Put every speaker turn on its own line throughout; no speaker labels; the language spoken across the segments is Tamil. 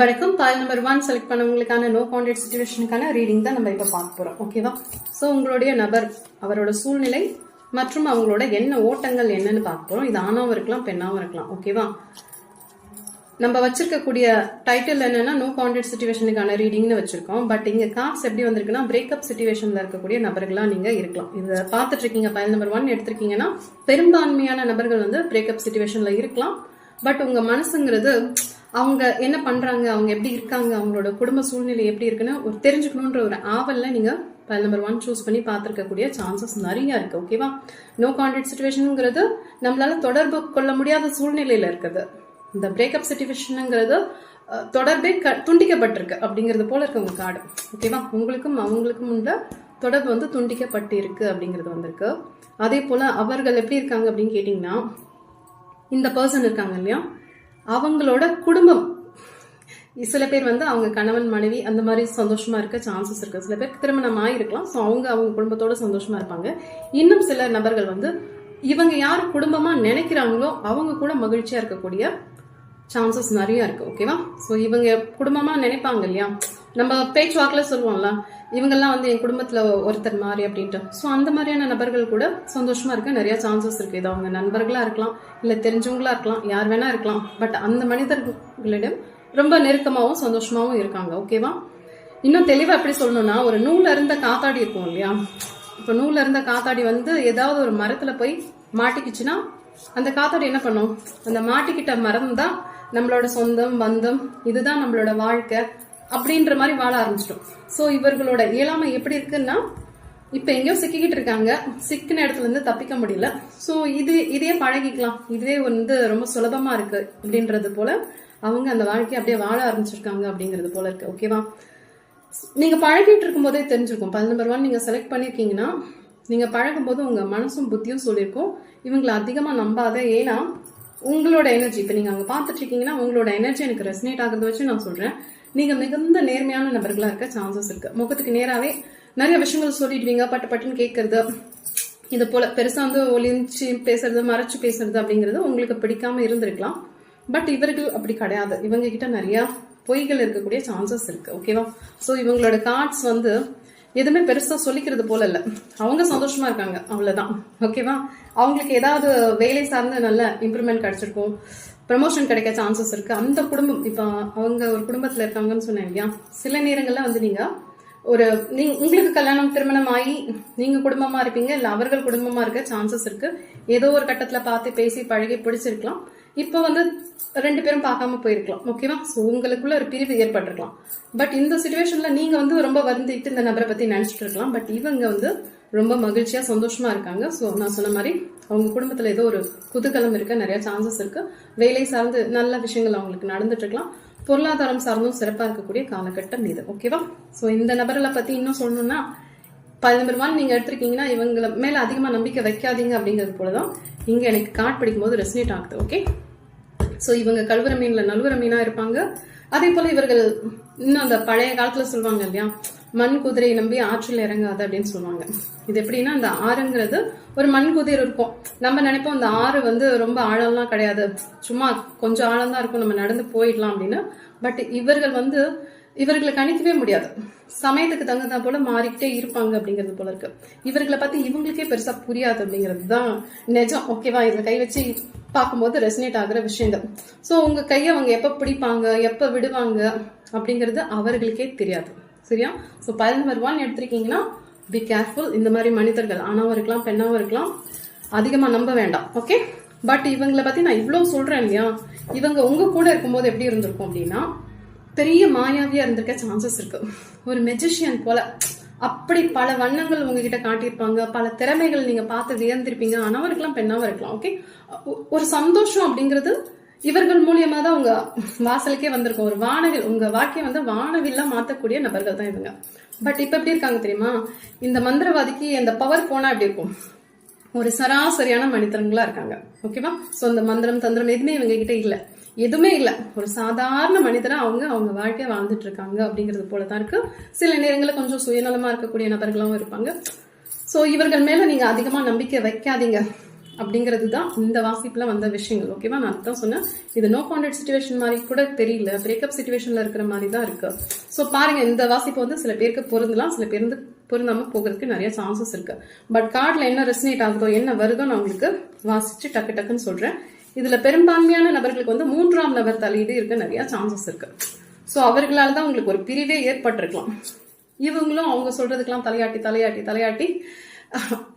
வணக்கம் பால் நம்பர் ஒன் செலக்ட் பண்ணவங்களுக்கான நோ கான்டாக்ட் சுச்சுவேஷனுக்கான ரீடிங் தான் நம்ம இப்போ பார்க்க போகிறோம் ஓகேவா ஸோ உங்களுடைய நபர் அவரோட சூழ்நிலை மற்றும் அவங்களோட என்ன ஓட்டங்கள் என்னன்னு பார்க்க போகிறோம் இது ஆணாவும் இருக்கலாம் பெண்ணாவும் இருக்கலாம். ஓகேவா நம்ம வச்சிருக்கக்கூடிய டைட்டில் என்னன்னா நோ கான்டாக்ட் சுச்சுவேஷனுக்கான ரீடிங்னு வச்சிருக்கோம். பட் இங்க கார்ட்ஸ் எப்படி வந்திருக்குன்னா பிரேக்கப் சுச்சுவேஷன்ல இருக்கக்கூடிய நபர்களா நீங்க இருக்கலாம். இதை பார்த்துட்டு இருக்கீங்க நம்பர் ஒன் எடுத்திருக்கீங்கன்னா பெரும்பான்மையான நபர்கள் வந்து பிரேக்கப் சுச்சுவேஷன்ல இருக்கலாம். பட் உங்க மனசுங்கிறது அவங்க என்ன பண்றாங்க? அவங்க எப்படி இருக்காங்க? அவங்களோட குடும்ப சூழ்நிலை எப்படி இருக்குன்னு ஒரு தெரிஞ்சுக்கணுன்ற ஒரு ஆவலில் நீங்க ஃபைல் நம்பர் ஒன் சூஸ் பண்ணி பார்த்துருக்கக்கூடிய சான்சஸ் நிறைய இருக்கு ஓகேவா நோ கான்டாக்ட் சுச்சுவேஷனுங்கிறது நம்மளால தொடர்பு கொள்ள முடியாத சூழ்நிலையில இருக்குது. இந்த பிரேக்கப் சுச்சுவேஷனுங்கிறது தொடர்பே க துண்டிக்கப்பட்டிருக்கு அப்படிங்கிறது போல இருக்கு உங்க கார்டு ஓகேவா உங்களுக்கும் அவங்களுக்கும் உள்ள தொடர்பு வந்து துண்டிக்கப்பட்டு இருக்கு அப்படிங்கிறது வந்திருக்கு. அதே போல அவர்கள் எப்படி இருக்காங்க அப்படின்னு கேட்டிங்கன்னா இந்த பர்சன் இருக்காங்க இல்லையா? அவங்களோட குடும்பம். சில பேர் வந்து அவங்க கணவன் மனைவி அந்த மாதிரி சந்தோஷமா இருக்க சான்சஸ் இருக்கு. சில பேர் திருமணம் ஆயிருக்கலாம் ஸோ அவங்க அவங்க குடும்பத்தோட சந்தோஷமா இருப்பாங்க. இன்னும் சில நபர்கள் வந்து இவங்க யார் குடும்பமா நினைக்கிறாங்களோ அவங்க கூட மகிழ்ச்சியா இருக்கக்கூடிய சான்சஸ் நிறைய இருக்கு. ஓகேவா ஸோ இவங்க குடும்பமா நினைப்பாங்க இல்லையா? நம்ம பேச்சுவாக்கில் சொல்லுவோம்ல இவங்கெல்லாம் வந்து என் குடும்பத்தில் ஒருத்தர் மாதிரி அப்படின்ட்டு. ஸோ அந்த மாதிரியான நபர்கள் கூட சந்தோஷமாக இருக்க நிறையா சான்சஸ் இருக்குது இது அவங்க நண்பர்களாக இருக்கலாம் இல்லை தெரிஞ்சவங்களா இருக்கலாம் யார் வேணால் இருக்கலாம். பட் அந்த மனிதர்களிடம் ரொம்ப நெருக்கமாகவும் சந்தோஷமாகவும் இருக்காங்க. ஓகேவா இன்னும் தெளிவாக எப்படி சொல்லணும்னா ஒரு நூலில் இருந்த காத்தாடி இருக்கும் இல்லையா? இப்போ நூலில் இருந்த காத்தாடி வந்து ஏதாவது ஒரு மரத்தில் போய் மாட்டிக்கிச்சுன்னா அந்த காத்தாடி என்ன பண்ணும்? அந்த மாட்டிக்கிட்ட மரம் தான் நம்மளோட சொந்தம் பந்தம். இதுதான் நம்மளோட வாழ்க்கை. அப்படின்ற மாதிரி வாழ ஆரம்பிச்சிட்டோம். ஸோ இவர்களோட இயலாமை எப்படி இருக்குன்னா இப்போ எங்கேயோ சிக்கிக்கிட்டு இருக்காங்க. சிக்கின இடத்துல இருந்து தப்பிக்க முடியல. ஸோ இது இதே பழகிக்கலாம். இதே வந்து ரொம்ப சுலபமா இருக்கு அப்படின்றது போல அவங்க அந்த வாழ்க்கையை அப்படியே வாழ ஆரம்பிச்சிருக்காங்க அப்படிங்கிறது போல இருக்கு. ஓகேவா நீங்க பழகிட்டு இருக்கும்போதே தெரிஞ்சிருக்கும். பதில் நம்பர் ஒன் நீங்க செலக்ட் பண்ணியிருக்கீங்கன்னா நீங்க பழகும்போது உங்க மனசும் புத்தியும் சொல்லியிருக்கும். இவங்களை அதிகமா நம்பாத ஏன்னா உங்களோட எனர்ஜி இப்போ நீங்க அங்கே பார்த்துட்டு இருக்கீங்கன்னா உங்களோட எனர்ஜி எனக்கு ரெசனேட் ஆகிறத வச்சு நான் சொல்றேன். நீங்கள் மிகுந்த நேர்மையான நபர்களாக இருக்க சான்சஸ் இருக்குது முகத்துக்கு நேராகவே நிறைய விஷயங்கள் சொல்லிடுவீங்க பட்டு பட்டுன்னு கேட்கறது இது போல பெருசாக வந்து ஒளிஞ்சு பேசுறது மறைச்சு பேசுறது அப்படிங்கிறது உங்களுக்கு பிடிக்காம இருந்திருக்கலாம். பட் இவர்கள் அப்படி கிடையாது. இவங்க கிட்ட நிறையா பொய்கள் இருக்கக்கூடிய சான்சஸ் இருக்குது ஓகேவா ஸோ இவங்களோட கார்ட்ஸ் வந்து எதுவுமே பெருசாக சொல்லிக்கிறது போல இல்லை. அவங்க சந்தோஷமா இருக்காங்க அவ்வளோதான் ஓகேவா அவங்களுக்கு ஏதாவது வேலை சார்ந்து நல்ல இம்ப்ரூவ்மெண்ட் கிடைச்சிருக்கும். ப்ரமோஷன் கிடைக்க சான்சஸ் இருக்கு. அந்த குடும்பம் இப்போ அவங்க ஒரு குடும்பத்தில் இருக்காங்கன்னு சொன்னேன் இல்லையா சில நேரங்கள்ல வந்து நீங்க ஒரு நீங்க உங்களுக்கு கல்யாணம் திருமணம் ஆகி நீங்க குடும்பமா இருப்பீங்க இல்ல அவர்கள் குடும்பமா இருக்க சான்சஸ் இருக்கு. ஏதோ ஒரு கட்டத்துல பார்த்து பேசி பழகி பிடிச்சிருக்கலாம். இப்போ வந்து ரெண்டு பேரும் பார்க்காம போயிருக்கலாம் ஓகேவா ஸோ உங்களுக்குள்ள ஒரு பிரிவு ஏற்பட்டிருக்கலாம். பட் இந்த சுச்சுவேஷன்ல நீங்க வந்து ரொம்ப வருந்திட்டு இந்த நபரை பத்தி நினைச்சிட்டு இருக்கலாம். பட் இவங்க வந்து ரொம்ப மகிழ்ச்சியாக சந்தோஷமாக இருக்காங்க. ஸோ நான் சொன்ன மாதிரி அவங்க குடும்பத்தில் ஏதோ ஒரு குதூகலம் இருக்க நிறைய சான்சஸ் இருக்கு. வேலை சார்ந்து நல்ல விஷயங்கள் அவங்களுக்கு நடந்துட்டு இருக்கலாம். பொருளாதாரம் சார்ந்தும் சிறப்பாக இருக்கக்கூடிய காலகட்டம் இது. ஓகேவா ஸோ இந்த நபர்களை பற்றி இன்னும் சொல்லணும்னா நம்பர் ஒன் நீங்கள் எடுத்திருக்கீங்கன்னா இவங்கள மேலே அதிகமாக நம்பிக்கை வைக்காதீங்க அப்படிங்கிறது போல தான் இங்கே எனக்கு கார்டு படிக்கும் போது ரெசனேட் ஆகுது. ஓகே ஸோ இவங்க கழுவுற மீனில் நழுவுற மீனாக இருப்பாங்க. அதே போல் இவர்கள் இன்னும் அந்த பழைய காலத்துல சொல்லுவாங்க இல்லையா? மண் குதிரையை நம்பி ஆற்றில் இறங்காது அப்படின்னு சொல்லுவாங்க. இது எப்படின்னா அந்த ஆறுங்கிறது ஒரு மண் குதிரை இருக்கும். நம்ம நினைப்போம் அந்த ஆறு வந்து ரொம்ப ஆழம்லாம் கிடையாது. சும்மா கொஞ்சம் ஆழம் தான் இருக்கும் நம்ம நடந்து போயிடலாம் அப்படின்னு. பட் இவர்கள் வந்து இவர்களை கணிக்கவே முடியாது. சமயத்துக்கு தகுந்தா போல மாறிக்கிட்டே இருப்பாங்க அப்படிங்கிறது போல இருக்கு. இவர்களை பத்தி இவங்களுக்கே பெருசா புரியாது அப்படிங்கிறது தான் நிஜம். ஓகேவா இதுல கை வச்சு பார்க்கும்போது ரெசனேட் ஆகுற விஷயங்கள். ஸோ உங்க கையை அவங்க எப்ப பிடிப்பாங்க எப்ப விடுவாங்க அப்படிங்கிறது அவர்களுக்கே தெரியாது. சரியா? ஸோ பயல் நம்பர் ஒன் எடுத்திருக்கீங்கன்னா பி கேர்ஃபுல் இந்த மாதிரி மனிதர்கள் ஆணாவும் இருக்கலாம் பெண்ணாவும் இருக்கலாம் அதிகமாக நம்ப வேண்டாம். ஓகே பட் இவங்களை பற்றி நான் இவ்வளோ சொல்கிறேன் இல்லையா? இவங்க உங்கள் கூட இருக்கும்போது எப்படி இருந்திருக்கும் அப்படின்னா பெரிய மாயாவியாக இருந்திருக்க சான்சஸ் இருக்கு. ஒரு மெஜிஷியன் போல. அப்படி பல வண்ணங்கள் உங்ககிட்ட காட்டியிருப்பாங்க. பல திறமைகள் நீங்கள் பார்த்து வியந்திருப்பீங்க. ஆணாவும் இருக்கலாம் பெண்ணாவும் இருக்கலாம். ஓகே ஒரு சந்தோஷம் அப்படிங்கிறது இவர்கள் மூலியமா தான் உங்க வாசலுக்கே வந்திருக்கும். ஒரு வானவில் உங்க வாழ்க்கையை வந்து வானவில்லா மாத்தக்கூடிய நபர்கள் தான் இவங்க. பட் இப்ப எப்படி இருக்காங்க தெரியுமா? இந்த மந்திரவாதிக்கு இந்த பவர் போனா எப்படி இருக்கும்? ஒரு சராசரியான மனிதர்களா இருக்காங்க. ஓகேவா சோ இந்த மந்திரம் தந்திரம் எதுவுமே இவங்க கிட்ட இல்ல. எதுவுமே இல்ல. ஒரு சாதாரண மனிதரா அவங்க அவங்க வாழ்க்கையை வாழ்ந்துட்டு இருக்காங்க அப்படிங்கிறது போலதான் இருக்கு. சில நேரங்களில் கொஞ்சம் சுயநலமா இருக்கக்கூடிய நபர்களாகவும் இருப்பாங்க. சோ இவர்கள் மேல நீங்க அதிகமா நம்பிக்கை வைக்காதீங்க. அப்படிங்கிறது தான் இந்த வாசிப்பில் வந்த விஷயங்கள். ஓகேவா நான் தான் சொன்னேன். இது நோ கான்டாக்ட் சுச்சுவேஷன் மாதிரி கூட தெரியல. பிரேக்கப் சுச்சுவேஷனில் இருக்கிற மாதிரி தான் இருக்கு. ஸோ பாருங்க இந்த வாசிப்பு வந்து சில பேருக்கு பொருந்தலாம். சில பேர் வந்து பொருந்தாம போகிறதுக்கு நிறைய சான்சஸ் இருக்கு. பட் கார்டில் என்ன ரெசனேட் ஆகுதோ என்ன வருதோ நான் உங்களுக்கு வாசிச்சு டக்கு டக்குன்னு சொல்கிறேன் இதில் பெரும்பான்மையான நபர்களுக்கு வந்து மூன்றாம் நபர் தலையீடு இருக்க நிறைய சான்சஸ் இருக்கு. ஸோ அவர்களால் தான் உங்களுக்கு ஒரு பிரிவே ஏற்பட்டிருக்கலாம். இவங்களும் அவங்க சொல்றதுக்கெல்லாம் தலையாட்டி தலையாட்டி தலையாட்டி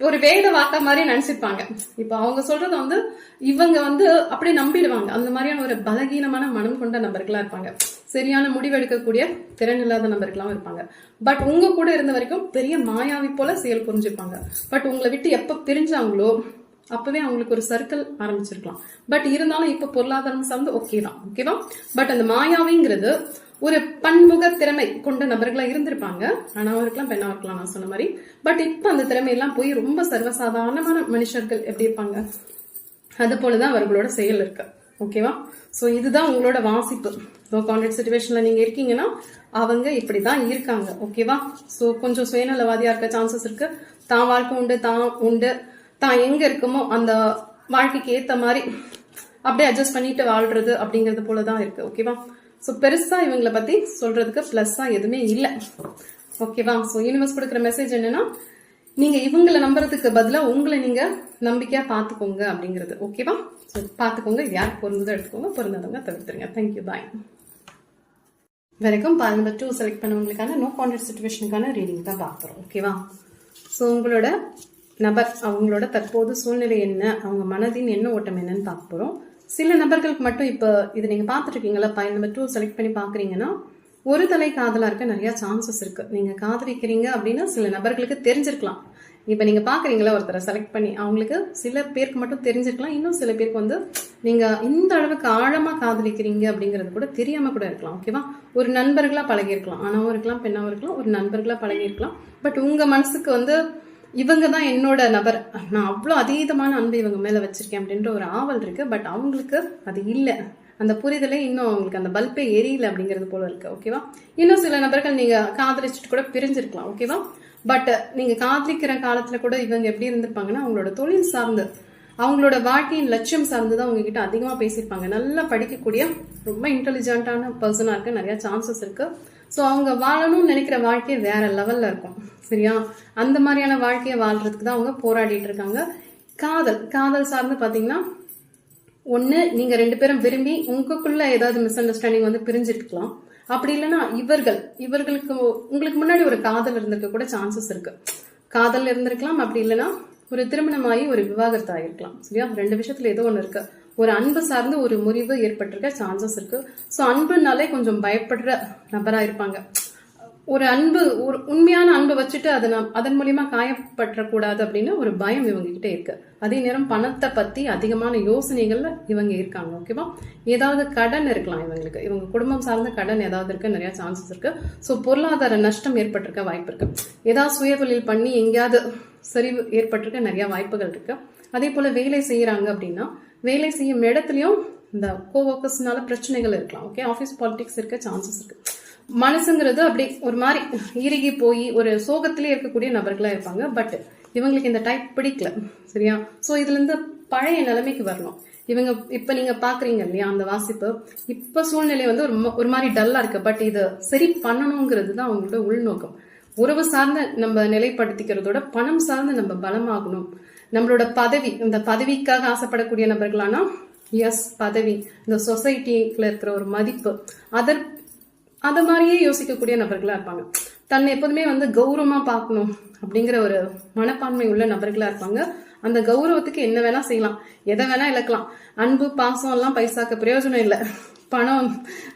ஒரு வேத வாக்கா மாதிரி நினைச்சிருப்பாங்க இப்ப அவங்க சொல்றது வந்து இவங்க வந்து அப்படியே நம்பிடுவாங்க. அந்த மாதிரியான ஒரு பலகீனமான மனம் கொண்ட நபர்களா இருப்பாங்க. சரியான முடிவெடுக்கக்கூடிய திறன் இல்லாத நபர்களாவும் இருப்பாங்க. பட் உங்க கூட இருந்த வரைக்கும் பெரிய மாயாவி போல செயல் புரிஞ்சுப்பாங்க. பட் உங்களை விட்டு எப்ப பிரிஞ்சாங்களோ அப்பவே அவங்களுக்கு ஒரு சர்க்கிள் ஆரம்பிச்சிருக்கலாம். பட் இருந்தாலும் இப்ப பொருளாதாரம் சார்ந்து ஓகே தான். ஓகேவா பட் அந்த மாயாவிங்கிறது ஒரு பன்முக திறமை கொண்ட நபர்களாக இருந்திருப்பாங்க. ஆணாவும் இருக்கலாம் இருக்கலாம் நான் சொன்ன மாதிரி. பட் இப்போ அந்த திறமையெல்லாம் போய் ரொம்ப சர்வசாதாரணமான மனுஷர்கள் எப்படி இருப்பாங்க? அது போலதான் அவர்களோட செயல் இருக்கு. ஓகேவா ஸோ இதுதான் உங்களோட வாசிப்பு. லோ கான்டாக்ட் சுச்சுவேஷன்ல நீங்கள் இருக்கீங்கன்னா அவங்க இப்படி தான் இருக்காங்க ஓகேவா ஸோ கொஞ்சம் சுயநலவாதியாக இருக்க சான்சஸ் இருக்கு. தான் வாழ்க்கை உண்டு தான் உண்டு. தான் எங்கே இருக்குமோ அந்த வாழ்க்கைக்கு ஏற்ற மாதிரி அப்படியே அட்ஜஸ்ட் பண்ணிட்டு வாழ்றது அப்படிங்கிறது போலதான் இருக்கு. ஓகேவா ஸோ பெருசாக இவங்கள பற்றி சொல்கிறதுக்கு ப்ளஸ்ஸாக எதுவுமே இல்லை. ஓகேவா ஸோ யூனிவர்ஸ் கொடுக்குற மெசேஜ் என்னன்னா நீங்கள் இவங்களை நம்புறதுக்கு பதிலாக உங்களை நீங்கள் நம்பிக்கையாக பார்த்துக்கோங்க அப்படிங்கிறது. ஓகேவா ஸோ பார்த்துக்கோங்க. இது யார் பொருந்ததோ எடுத்துக்கோங்க. பொருந்தாதவங்க தவிர்த்துருங்க. தேங்க்யூ பாய் வரைக்கும் பாருங்க டூ செலக்ட் பண்ணவங்களுக்கான நோ கான்டாக்ட் சுச்சுவேஷனுக்கான ரீடிங் தான் பார்க்குறோம். ஓகேவா ஸோ உங்களோட நபர் அவங்களோட தற்போது சூழ்நிலை என்ன? அவங்க மனதின் என்ன ஓட்டம் என்னன்னு பார்க்க போகிறோம் சில நபர்களுக்கு மட்டும் இப்போ இது நீங்கள் பார்த்துட்ருக்கீங்களா இருக்கீங்களா நம்பர் டூ செலக்ட் பண்ணி பார்க்குறீங்கன்னா ஒரு தலை காதலாக இருக்க நிறையா சான்சஸ் இருக்குது நீங்கள் காதலிக்கிறீங்க அப்படின்னா சில நபர்களுக்கு தெரிஞ்சிருக்கலாம். இப்போ நீங்கள் பார்க்குறீங்களா ஒருத்தரை செலக்ட் பண்ணி அவங்களுக்கு சில பேருக்கு மட்டும் தெரிஞ்சிருக்கலாம். இன்னும் சில பேருக்கு வந்து நீங்கள் இந்த அளவுக்கு ஆழமாக காதலிக்கிறீங்க அப்படிங்கிறது கூட தெரியாமல் கூட இருக்கலாம் ஓகேவா ஒரு நண்பர்களாக பழகியிருக்கலாம். ஆணாவும் இருக்கலாம் பெண்ணாவும் இருக்கலாம் ஒரு நண்பர்களாக பழகியிருக்கலாம். பட் உங்கள் மனசுக்கு வந்து இவங்க தான் என்னோட நபர். நான் அவ்வளோ அதீதமான அன்பு இவங்க மேலே வச்சிருக்கேன் அப்படின்ற ஒரு ஆவல் இருக்கு. பட் அவங்களுக்கு அது இல்லை. அந்த புரிதலே இன்னும் அவங்களுக்கு அந்த பல்பே எரியல அப்படிங்கிறது போல இருக்கு. ஓகேவா இன்னும் சில நபர்கள் நீங்க காதலிச்சுட்டு கூட பிரிஞ்சிருக்கலாம். ஓகேவா பட் நீங்க காதலிக்கிற காலத்துல கூட இவங்க எப்படி இருந்திருப்பாங்கன்னா அவங்களோட தொழில் சார்ந்து அவங்களோட வாழ்க்கையின் லட்சியம் சார்ந்து தான் உங்ககிட்ட அதிகமாக பேசியிருப்பாங்க. நல்லா படிக்கக்கூடிய ரொம்ப இன்டெலிஜென்ட்டான பர்சனாக இருக்குது நிறைய சான்சஸ் இருக்கு. ஸோ அவங்க வாழணும்னு நினைக்கிற வாழ்க்கை வேற லெவல்ல இருக்கும். சரியா? அந்த மாதிரியான வாழ்க்கையை வாழ்றதுக்கு தான் அவங்க போராடிட்டு இருக்காங்க. காதல் காதல் சார்ந்து பார்த்தீங்கன்னா ஒன்று நீங்கள் ரெண்டு பேரும் விரும்பி உங்களுக்குள்ள ஏதாவது மிஸ் அண்டர்ஸ்டாண்டிங் வந்து பிரிஞ்சிருக்கலாம். அப்படி இல்லைன்னா இவர்கள் இவர்களுக்கு உங்களுக்கு முன்னாடி ஒரு காதல் இருந்திருக்க கூட சான்சஸ் இருக்கு. காதல் இருந்திருக்கலாம் அப்படி இல்லைன்னா ஒரு திருமணமாகி ஒரு விவாகரத்து ஆகிருக்கலாம் சரியா? ரெண்டு விஷயத்துல ஏதோ ஒன்று இருக்கு. ஒரு அன்பு சார்ந்து ஒரு முறிவு ஏற்பட்டிருக்க சான்சஸ் இருக்கு. ஸோ அன்புனாலே கொஞ்சம் பயப்படுற நபரா இருப்பாங்க. ஒரு அன்பு ஒரு உண்மையான அன்பை வச்சுட்டு அதை நாம் அதன் மூலியமா காயப்பற்றக்கூடாது அப்படின்னு ஒரு பயம் இவங்க கிட்ட இருக்கு. அதே நேரம் பணத்தை பத்தி அதிகமான யோசனைகள்ல இவங்க இருக்காங்க ஓகேவா ஏதாவது கடன் இருக்கலாம் இவங்களுக்கு. இவங்க குடும்பம் சார்ந்த கடன் ஏதாவது இருக்க நிறைய சான்சஸ் இருக்கு. ஸோ பொருளாதார நஷ்டம் ஏற்பட்டிருக்க வாய்ப்பு இருக்கு. ஏதாவது சுயதொழில் பண்ணி எங்கேயாவது சரிவு ஏற்பட்டிருக்க நிறைய வாய்ப்புகள் இருக்கு. அதே போல வேலை செய்யறாங்க அப்படின்னா வேலை செய்யும் இடத்துலயும் இந்த கோவர்க்கர்ஸ்னால பிரச்சனைகள் இருக்கலாம் ஓகே ஆஃபீஸ் பாலிடிக்ஸ் இருக்க சான்சஸ் இருக்கு. மனசுங்கிறது அப்படி ஒரு மாதிரி இறுகி போய் ஒரு சோகத்திலே இருக்கக்கூடிய நபர்களா இருப்பாங்க. பட் இவங்களுக்கு இந்த டைப் பிடிக்கல சரியா? ஸோ இதுல இருந்து பழைய நிலைமைக்கு வரணும். இவங்க இப்ப நீங்க பாக்குறீங்க இல்லையா அந்த வாசிப்பு இப்ப சூழ்நிலை வந்து ஒரு ஒரு மாதிரி டல்லா இருக்கு. பட் இதை சரி பண்ணணுங்கிறது தான் அவங்களோட உள்நோக்கம். உறவு சார்ந்த நம்ம நிலைப்படுத்திக்கிறதோட பணம் சார்ந்து நம்ம பலமாகணும். நம்மளோட பதவி இந்த பதவிக்காக ஆசைப்படக்கூடிய நபர்களானா எஸ் பதவி. இந்த சொசைட்டில இருக்கிற ஒரு மதிப்பு. அதர் அதை மாதிரியே யோசிக்கக்கூடிய நபர்களாக இருப்பாங்க. தன்னை எப்போதுமே வந்து கௌரவமாக பார்க்கணும் அப்படிங்கிற ஒரு மனப்பான்மை உள்ள நபர்களாக இருப்பாங்க. அந்த கௌரவத்துக்கு என்ன வேணா செய்யலாம். எதை வேணா இழக்கலாம். அன்பு பாசம் எல்லாம் பைசாக்கு பிரயோஜனம் இல்லை. பணம்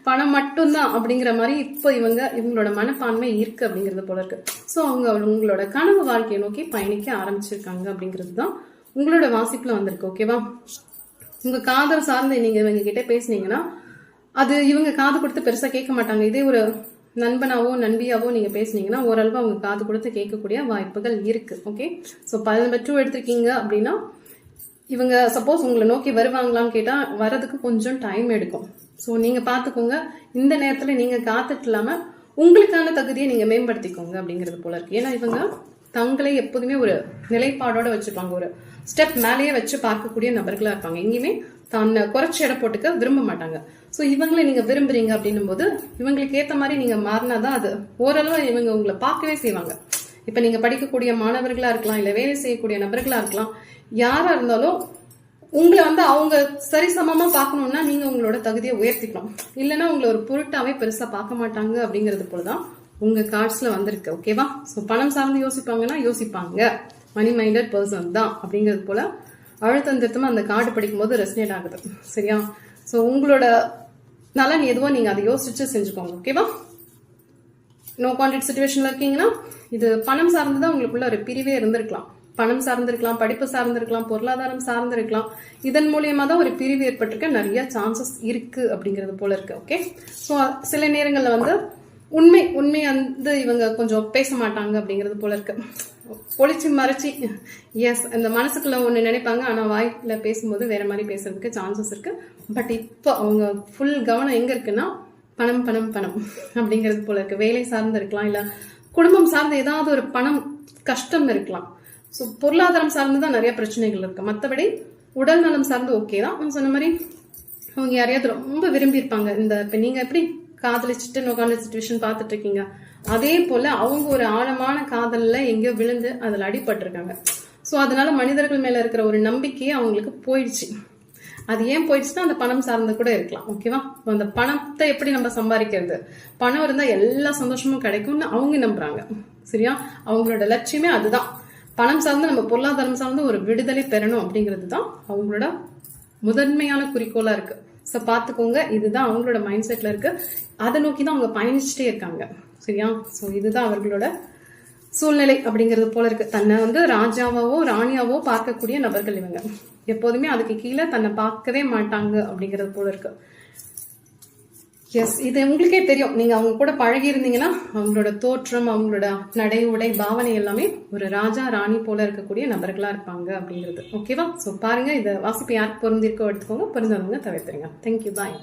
பணம் மட்டும்தான் அப்படிங்கிற மாதிரி இப்போ இவங்க இவங்களோட மனப்பான்மை இருக்கு அப்படிங்கிறது போல இருக்கு. ஸோ அவங்க உங்களோட கனவு வாழ்க்கையை நோக்கி பயணிக்க ஆரம்பிச்சிருக்காங்க அப்படிங்கிறது தான் உங்களோட வாசிப்புல வந்திருக்கு. ஓகேவா உங்க காதல் சார்ந்து நீங்க இவங்க கிட்ட பேசுனீங்கன்னா அது இவங்க காது கொடுத்து பெருசாக கேட்க மாட்டாங்க. இதே ஒரு நண்பனாவோ நண்பியாவோ நீங்கள் பேசுனீங்கன்னா ஓரளவு அவங்க காது கொடுத்து கேட்கக்கூடிய வாய்ப்புகள் இருக்குது ஓகே ஸோ பதினம்பர் டூ எடுத்திருக்கீங்க அப்படின்னா இவங்க சப்போஸ் உங்களை நோக்கி வருவாங்களான்னு கேட்டால் வரதுக்கு கொஞ்சம் டைம் எடுக்கும். ஸோ நீங்கள் பார்த்துக்கோங்க. இந்த நேரத்தில் நீங்கள் காத்துட்டு இல்லாமல் உங்களுக்கான தகுதியை நீங்கள் மேம்படுத்திக்கோங்க அப்படிங்கிறது போல இருக்கு. ஏன்னா இவங்க தங்களை எப்போதுமே ஒரு நிலைப்பாடோட வச்சுப்பாங்க. ஒரு ஸ்டெப் மேலேயே வச்சு பார்க்கக்கூடிய நபர்களாக இருப்பாங்க. எங்கேயுமே தன்னை குறைச்சி எடை போட்டுக்க விரும்ப மாட்டாங்க. ஸோ இவங்களை நீங்கள் விரும்புறீங்க அப்படின்னும் போது இவங்களுக்கு ஏற்ற மாதிரி நீங்கள் மாறினா தான் அது ஓரளவு இவங்க உங்களை பார்க்கவே செய்வாங்க. இப்போ நீங்கள் படிக்கக்கூடிய மாணவர்களாக இருக்கலாம் இல்லை வேலை செய்யக்கூடிய நபர்களாக இருக்கலாம் யாராக இருந்தாலும் உங்களை வந்து அவங்க சரிசமமாக பார்க்கணுன்னா நீங்கள் உங்களோட தகுதியை உயர்த்திக்கணும். இல்லைன்னா உங்களை ஒரு பொருட்டாவே பெருசாக பார்க்க மாட்டாங்க அப்படிங்கிறது போலதான் உங்கள் கார்ட்ஸில் வந்திருக்கு ஓகேவா ஸோ பணம் சார்ந்து யோசிப்பாங்கன்னா யோசிப்பாங்க. மணி மைண்டட் பர்சன் தான் அப்படிங்கிறது போல அழுத்தம் திருத்தமாக அந்த கார்டு படிக்கும்போது ரெசனேட் ஆகுது. சரியா? ஸோ உங்களோட நலன் எதுவோ நீங்கள் அதை யோசிச்சு செஞ்சுக்கோங்க ஓகேவா நோ கான்டாக்ட் சுச்சுவேஷனில் இருக்கீங்கன்னா இது பணம் சார்ந்து தான் உங்களுக்குள்ள ஒரு பிரிவே இருந்திருக்கலாம். பணம் சார்ந்திருக்கலாம் படிப்பு சார்ந்திருக்கலாம் பொருளாதாரம் சார்ந்திருக்கலாம். இதன் மூலியமா தான் ஒரு பிரிவு ஏற்பட்டிருக்க நிறைய சான்சஸ் இருக்கு அப்படிங்கிறது போல இருக்கு ஓகே ஸோ சில நேரங்களில் வந்து உண்மை உண்மை வந்து இவங்க கொஞ்சம் பேச மாட்டாங்க அப்படிங்கிறது போல இருக்கு. ஒளிச்சு மறைச்சி எஸ் இந்த மனசுக்குள்ள ஒன்று நினைப்பாங்க ஆனால் வாய்ல பேசும்போது வேற மாதிரி பேசுறதுக்கு சான்சஸ் இருக்கு. பட் இப்போ அவங்க ஃபுல் கவனம் எங்க இருக்குன்னா பணம் பணம் பணம் அப்படிங்கிறது போல இருக்கு. வேலை சார்ந்து இருக்கலாம் இல்ல குடும்பம் சார்ந்து ஏதாவது ஒரு பணம் கஷ்டம் இருக்கலாம். ஸோ பொருளாதாரம் சார்ந்து தான் நிறைய பிரச்சனைகள் இருக்கு. மற்றபடி உடல் நலம் சார்ந்து ஓகே தான். சொன்ன மாதிரி அவங்க யாரையாவது ரொம்ப விரும்பியிருப்பாங்க. இந்த இப்போ நீங்கள் எப்படி காதலிச்சுட்டு நோக்கான சுச்சுவேஷன் பார்த்துட்டு இருக்கீங்க அதே போல அவங்க ஒரு ஆழமான காதலில் எங்கேயோ விழுந்து அதில் அடிபட்டிருக்காங்க. ஸோ அதனால மனிதர்கள் மேலே இருக்கிற ஒரு நம்பிக்கையே அவங்களுக்கு போயிடுச்சு. அது ஏன் போயிடுச்சுன்னா அந்த பணம் சார்ந்து கூட இருக்கலாம். ஓகேவா அந்த பணத்தை எப்படி நம்ம சம்பாதிக்கிறது? பணம் இருந்தால் எல்லா சந்தோஷமும் கிடைக்கும்னு அவங்க நம்புறாங்க. சரியா? அவங்களோட லட்சியமே அதுதான். பணம் சார்ந்து நம்ம பொருளாதாரம் சார்ந்து ஒரு விடுதலை பெறணும் அப்படிங்கிறது தான் அவங்களோட முதன்மையான குறிக்கோளாக இருக்குது ஸோ பார்த்துக்கோங்க இதுதான் அவங்களோட மைண்ட் செட்டில் இருக்கு. அதை நோக்கி தான் அவங்க பயணிச்சுட்டே இருக்காங்க. சரியா? ஸோ இதுதான் அவர்களோட சூழ்நிலை அப்படிங்கிறது போல இருக்கு. தன்னை வந்து ராஜாவாவோ ராணியாவோ பார்க்கக்கூடிய நபர்கள் இவங்க. எப்போதுமே அதுக்கு கீழே தன்னை பார்க்கவே மாட்டாங்க அப்படிங்கிறது போல இருக்கு. எஸ் இது உங்களுக்கே தெரியும். நீங்க அவங்க கூட பழகி இருந்தீங்கன்னா அவங்களோட தோற்றம் அவங்களோட நடை உடை பாவனை எல்லாமே ஒரு ராஜா ராணி போல இருக்கக்கூடிய நபர்களா இருப்பாங்க அப்படிங்கிறது. ஓகேவா ஸோ பாருங்க இதை வாசிப்பு யாருக்கு பொருந்திருக்கோ எடுத்துக்கோங்க. பொருந்தவங்க தவிர்த்துருங்க. தேங்க்யூ பாய்